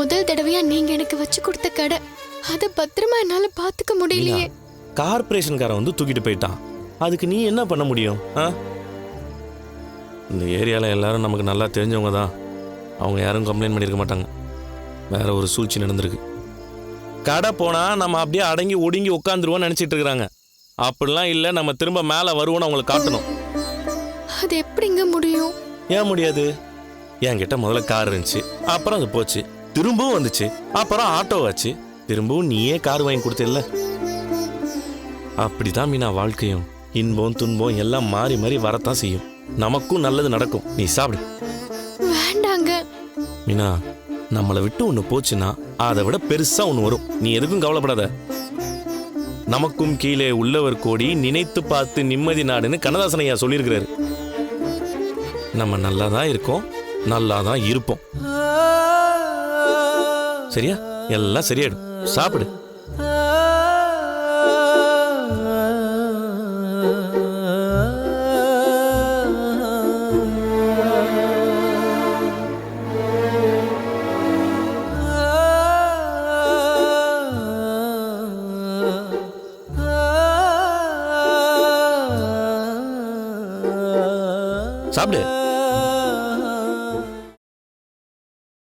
முதல் தடவையா நீங்க எனக்கு வச்சு கொடுத்த கடை. அத பத்திரமா என்னால பாத்துக்க முடியலையே. கார்பரேஷன்காரன் வந்து தூக்கிட்டு போயிட்டான். அதுக்கு நீ என்ன பண்ண முடியும் ஆ? இந்த ஏரியாவில் எல்லாரும் நமக்கு நல்லா தெரிஞ்சவங்க தான். அவங்க யாரும் கம்ப்ளைண்ட் பண்ணியிருக்க மாட்டாங்க. வேற ஒரு சூழ்ச்சி நடந்திருக்கு. கடை போனால் நம்ம அப்படியே அடங்கி ஒடுங்கி உட்காந்துருவோம்னு நினச்சிட்டு இருக்கிறாங்க அப்படிலாம் இல்லை நம்ம திரும்ப மேலே வருவோம்னு அவங்களுக்கு காட்டணும். அது எப்படிங்க முடியும்? ஏன் முடியாது? என்கிட்ட முதல்ல கார் இருந்துச்சு அப்புறம் அது போச்சு. திரும்பவும் வந்துச்சு. அப்புறம் ஆட்டோ ஆச்சு. திரும்பவும் நீயே கார் வாங்கி கொடுத்தில்ல. அப்படிதான் மீனா வாழ்க்கையும். இன்பம் துன்பம் எல்லாம் மாறி மாறி வரத்தான் செய்யும். நமக்கும் நல்லது நடக்கும். நீ சாப்பிடு. வேண்டாங்க. மீனா நம்மளை விட்டு ஒன்று போச்சுன்னா அதை விட பெருசா ஒன்று வரும். நீ எதுக்கும் கவலைப்படாத. நமக்கும் கீழே உள்ளவர் கோடி நினைத்து பார்த்து நிம்மதி நாடுன்னு கண்ணதாசன் ஐயா சொல்லியிருக்கிறாரு. நம்ம நல்லா தான் இருக்கோம். நல்லா தான் இருப்போம் சரியா? எல்லாம் சரியாயிடும். சாப்பிடு. சாப்பிடு.